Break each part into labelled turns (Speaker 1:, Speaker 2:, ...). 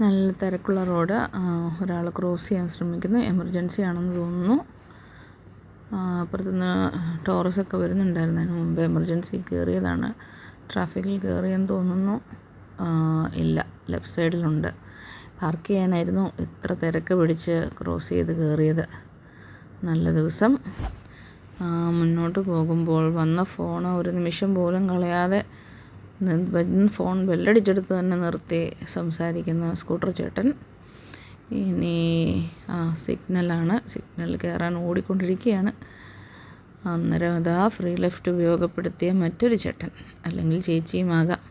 Speaker 1: നല്ല തിരക്കുള്ള റോഡ്. ഒരാൾ ക്രോസ് ചെയ്യാൻ ശ്രമിക്കുന്നു. എമർജൻസി ആണെന്ന് തോന്നുന്നു. അപ്പുറത്തുനിന്ന് ടോറസ് ഒക്കെ വരുന്നുണ്ടായിരുന്നു. അതിന് മുമ്പ് എമർജൻസി കയറിയതാണ്. ട്രാഫിക്കിൽ കയറിയെന്ന് തോന്നുന്നു. ഇല്ല. ലെഫ്റ്റ് സൈഡിലുണ്ട്. പാർക്ക് ചെയ്യാനായിരുന്നു. ഇത്ര തിരക്ക് പിടിച്ച് ക്രോസ് ചെയ്ത് കയറിയത്. നല്ല ദിവസം. മുന്നോട്ട് പോകുമ്പോൾ വന്ന ഫോൺ ഒരു നിമിഷം പോലും കളയാതെ ഫോൺ ബെല്ലടിച്ചെടുത്ത് തന്നെ നിർത്തി സംസാരിക്കുന്ന സ്കൂട്ടർ ചേട്ടൻ. ഇനി ആ സിഗ്നലാണ്. സിഗ്നൽ കയറാൻ ഓടിക്കൊണ്ടിരിക്കുകയാണ്. അന്നേരം അതാ ഫ്രീ ലെഫ്റ്റ് ഉപയോഗപ്പെടുത്തിയ മറ്റൊരു ചേട്ടൻ അല്ലെങ്കിൽ ചേച്ചിയുമാകാം.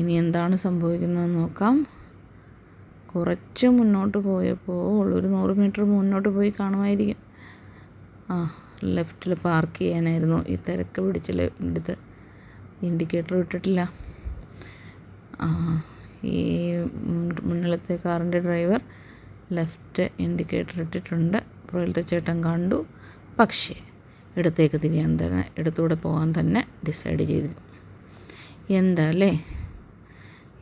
Speaker 1: ഇനി എന്താണ് സംഭവിക്കുന്നതെന്ന് നോക്കാം. കുറച്ച് മുന്നോട്ട് പോയപ്പോൾ ഒരു നൂറ് മീറ്റർ മുന്നോട്ട് പോയി കാണുമായിരിക്കും. ആ ലെഫ്റ്റിൽ പാർക്ക് ചെയ്യാനായിരുന്നു ഈ തിരക്ക് പിടിച്ചിൽ എടുത്ത്. ഇൻഡിക്കേറ്റർ ഇട്ടിട്ടില്ല ആ ഈ മുന്നിലത്തെ കാറിന്റെ ഡ്രൈവർ ലെഫ്റ്റ് ഇൻഡിക്കേറ്റർ ഇട്ടിട്ടുണ്ട്. പുറകിലത്തെ ചേട്ടൻ കണ്ടു. പക്ഷേ ഇടത്തേക്ക് തിരിയാൻ തന്നെ ഇടത്തൂടെ പോകാൻ തന്നെ ഡിസൈഡ് ചെയ്തു. എന്താ അല്ലേ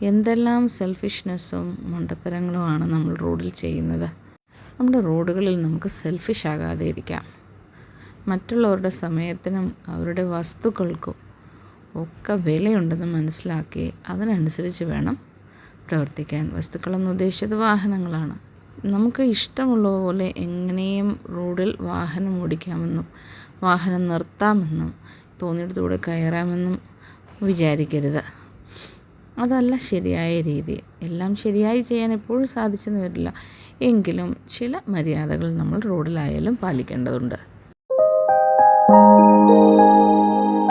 Speaker 1: എന്തെല്ലാം സെൽഫിഷ്നെസ്സും മണ്ടത്തരങ്ങളുമാണ് നമ്മൾ റോഡിൽ ചെയ്യുന്നത്. നമ്മുടെ റോഡുകളിൽ നമുക്ക് സെൽഫിഷ് ആകാതെ ഇരിക്കാം. മറ്റുള്ളവരുടെ സമയത്തിനും അവരുടെ വസ്തുക്കൾക്കും ഒക്കെ വിലയുണ്ടെന്ന് മനസ്സിലാക്കി അതിനനുസരിച്ച് വേണം പ്രവർത്തിക്കാൻ. വസ്തുക്കളെന്ന് ഉദ്ദേശിച്ചത് വാഹനങ്ങളാണ്. നമുക്ക് ഇഷ്ടമുള്ള പോലെ എങ്ങനെയും റോഡിൽ വാഹനം ഓടിക്കാമെന്നും വാഹനം നിർത്താമെന്നും തോന്നിയിടത്തൂടെ കയറാമെന്നും വിചാരിക്കരുത്. അതല്ല ശരിയായ രീതി. എല്ലാം ശരിയായി ചെയ്യാൻ എപ്പോഴും സാധിച്ചെന്ന് വരില്ല എങ്കിലും ചില മര്യാദകൾ നമ്മൾ റോഡിലായാലും പാലിക്കേണ്ടതുണ്ട്.